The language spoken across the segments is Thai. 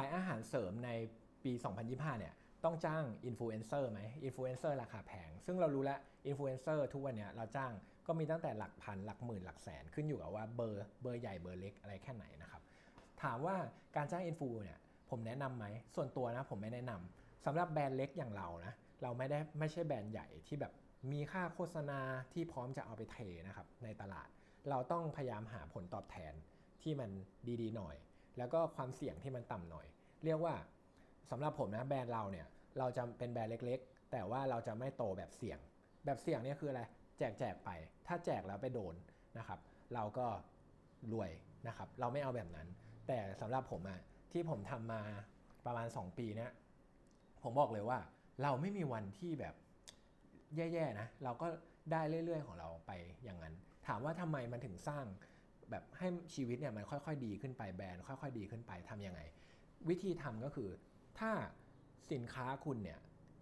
ายอาหารเสริมในปี 2025 เนี่ยต้องจ้างอินฟลูเอนเซอร์ไหมอินฟลูเอนเซอร์ราคาแพงซึ่งเรารู้แล้วอินฟลูเอนเซอร์ทุกวันเนี้ยเราจ้างก็มีตั้งแต่หลักพันหลักหมื่นหลักแสน ขึ้นอยู่กับว่าเบอร์เบอร์ใหญ่เบอร์เล็กอะไรแค่ไหนนะครับถามว่าการจ้างอินฟูเนี่ยผมแนะนำไหมส่วนตัวนะผมไม่แนะนำสำหรับแบรนด์เล็กอย่างเรานะเราไม่ได้ไม่ใช่แบรนด์ใหญ่ที่แบบมีค่าโฆษณาที่พร้อมจะเอาไปเทนะครับในตลาด เราต้องพยายามหาผลตอบแทนที่มันดีๆหน่อย แล้วก็ความเสี่ยงที่มันต่ำหน่อย เรียกว่าสำหรับผมนะแบรนด์เราเนี่ยเราจะเป็นแบรนด์เล็ก ๆ แต่ว่าเราจะไม่โตแบบเสี่ยง แบบเสี่ยงเนี่ยคืออะไรแจกแจกไป ถ้าแจกแล้วไปโดนนะครับเราก็รวยนะครับเราไม่เอาแบบนั้น แต่สำหรับผมอะที่ผมทำมาประมาณ 2 ปีเนี่ยผมบอกเลยว่าเราไม่มีวันที่แบบแย่ๆนะเราก็ได้เรื่อยๆของเราไปอย่างนั้น ถามว่าทำไมมันถึงสร้าง แบบให้ชีวิตเนี่ยมันค่อยๆ ดีขึ้นไปแบรนด์ค่อยๆ ดีขึ้นไปทำยังไง วิธีทำก็คือ ถ้าสินค้าคุณเนี่ย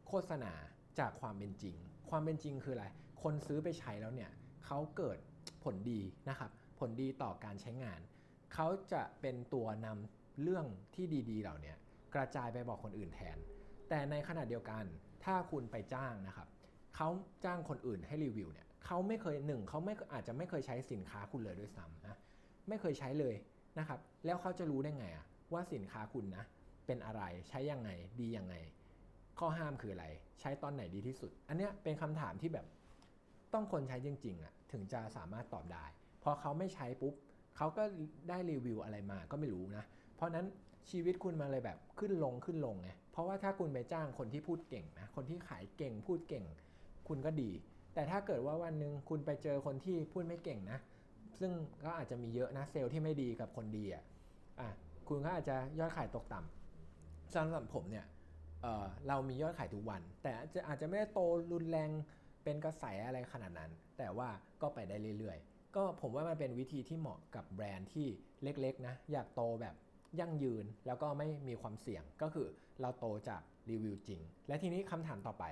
โฆษณาจากความเป็นจริง ความเป็นจริงคืออะไร คนซื้อไปใช้แล้วเนี่ยเขาเกิดผลดีนะครับ ผลดีต่อการใช้งาน เขาจะเป็นตัวนำเรื่องที่ดีๆ เหล่านี้กระจายไปบอกคนอื่นแทน แต่ในขณะเดียวกันถ้าคุณไปจ้างนะครับเขาจ้างคนอื่นให้รีวิวเนี่ย เขาไม่เคยหนึ่งเขาไม่อาจจะไม่เคยใช้สินค้าคุณเลยด้วยซ้ำนะไม่เคยใช้เลยนะครับ แล้วเขาจะรู้ได้ไงอะว่าสินค้าคุณนะเป็นอะไรใช้ยังไงดียังไง ข้อห้ามคืออะไร ใช้ตอนไหนดีที่สุด อันเนี้ยเป็นคำถามที่แบบต้องคนใช้จริงๆอะถึงจะสามารถตอบได้ พอเขาไม่ใช้ปุ๊บเขาก็ได้รีวิวอะไรมาก็ไม่รู้นะ เพราะนั้นชีวิตคุณมาเลยแบบขึ้นลงขึ้นลงไงเพราะว่าถ้าคุณไปจ้างคนที่พูดเก่งนะคนที่ขายเก่งพูดเก่ง คุณก็ดี แต่ถ้าเกิดว่าวันหนึ่งคุณไปเจอคนที่พูดไม่เก่งนะ ซึ่งก็อาจจะมีเยอะนะเซลล์ที่ไม่ดีกับคนดีอะอะคุณก็อาจจะยอดขายตกต่ำสำหรับผมเนี่ยเเรามียอดขายทุกวัน แต่อาจจะไม่ได้โตรุนแรงเป็นกระแสอะไรขนาดนั้น แต่ว่าก็ไปได้เรื่อยๆ ก็ผมว่ามันเป็นวิธีที่เหมาะกับแบรนด์ที่เล็กๆนะอยากโตแบบยั่งยืนแล้วก็ไม่มีความเสี่ยงก็คือเราโตจากรีวิวจริง และทีนี้คำถามต่อไป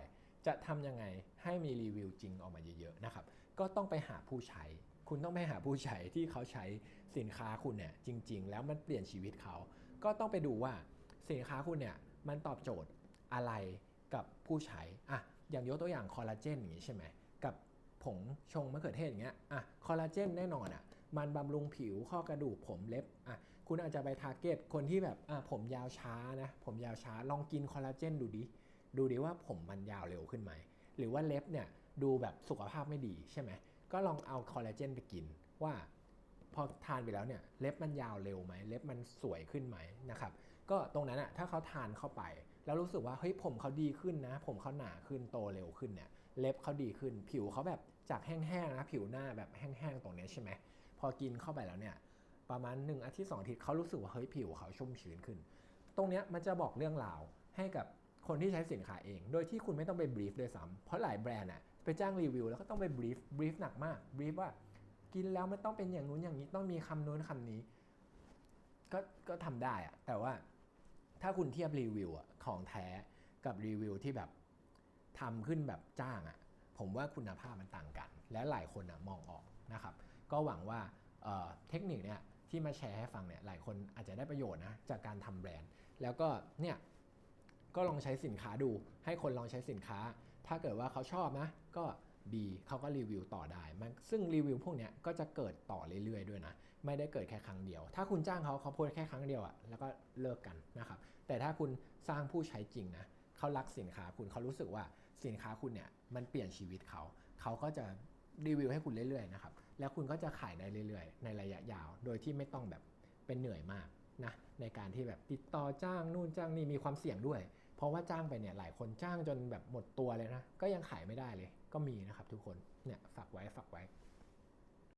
จะทำยังไงให้มีรีวิวจริงออกมาเยอะๆนะครับ ก็ต้องไปหาผู้ใช้ คุณต้องไปหาผู้ใช้ที่เขาใช้สินค้าคุณเนี่ยจริง ๆ แล้วมันเปลี่ยนชีวิตเขา ก็ต้องไปดูว่าสินค้าคุณเนี่ยมันตอบโจทย์อะไรกับผู้ใช้อะอย่างยกตัวอย่างคอลลาเจนอย่างนี้ใช่ไหมกับผงชงมะเขือเทศอย่างเงี้ยอะคอลลาเจนแน่นอนอะมันบำรุงผิวข้อกระดูกผมเล็บอะคุณอาจจะไปทาร์เก็ตคนที่แบบอะผมยาวช้านะผมยาวช้าลองกินคอลลาเจนดูดิ ดูดิว่าผมมันยาวเร็วขึ้นไหม หรือว่าเล็บเนี่ยดูแบบสุขภาพไม่ดีใช่ไหม ก็ลองเอาคอลลาเจนไปกินว่าพอทานไปแล้วเนี่ยเล็บมันยาวเร็วไหมเล็บมันสวยขึ้นไหมนะครับ ก็ตรงนั้นอะถ้าเขาทานเข้าไป แล้วรู้สึกว่าเฮ้ยผมเขาดีขึ้นนะ ผมเขาหนาขึ้นโตเร็วขึ้นเนี่ยเล็บเขาดีขึ้น ผิวเขาแบบจากแห้งๆนะผิวหน้าแบบแห้งๆตรงนี้ใช่ไหมพอกินเข้าไปแล้วเนี่ยประมาณ1อาทิตย์2อาทิตย์เขารู้สึกว่าเฮ้ยผิวเขาชุ่มชื้นขึ้น ตรงเนี้ยมันจะบอกเรื่องราวให้กับ คนที่ใช้สินค้าเอง โดยที่คุณไม่ต้องไปบรีฟด้วยซ้ำเพราะหลายแบรนด์อะไปจ้างรีวิวแล้วก็ต้องไปบรีฟบรีฟหนักมากบรีฟว่ากินแล้วมันต้องเป็นอย่างนู้นอย่างนี้ต้องมีคำนู้นคำนี้ ก็ก็ทำได้อะแต่ว่าถ้าคุณเทียบรีวิวอะของแท้กับรีวิวที่แบบทำขึ้นแบบจ้างอะผมว่าคุณภาพมันต่างกัน และหลายคนอะมองออกนะครับ ก็หวังว่าเเทคนิคเนี่ยที่มาแชร์ให้ฟังเนี่ยหลายคนอาจจะได้ประโยชน์นะจากการทำแบรนด์ แล้วก็เนี่ย ก็ลองใช้สินค้าดู ให้คนลองใช้สินค้า ถ้าเกิดว่าเขาชอบนะ ก็ดีเขาก็รีวิวต่อได้มันซึ่งรีวิวพวกนี้ก็จะเกิดต่อเรื่อยๆด้วยนะ ไม่ได้เกิดแค่ครั้งเดียว ถ้าคุณจ้างเขาเขาโพสแค่ครั้งเดียวอะแล้วก็เลิกกันนะครับ แต่ถ้าคุณสร้างผู้ใช้จริงนะเขารักสินค้าคุณเขารู้สึกว่าสินค้าคุณเนี่ยมันเปลี่ยนชีวิตเขา เขาก็จะรีวิวให้คุณเรื่อยๆนะครับ แล้วคุณก็จะขายได้เรื่อยๆ ในระยะยาว โดยที่ไม่ต้องแบบเป็นเหนื่อยมากนะในการที่แบบติดต่อจ้างนู่นจ้างนี่มีความเสี่ยงด้วย เพราะว่าจ้างไปเนี่ยหลายคนจ้างจนแบบหมดตัวเลยนะ ก็ยังขายไม่ได้เลย ก็มีนะครับทุกคนเนี่ยฝากไว้ฝากไว้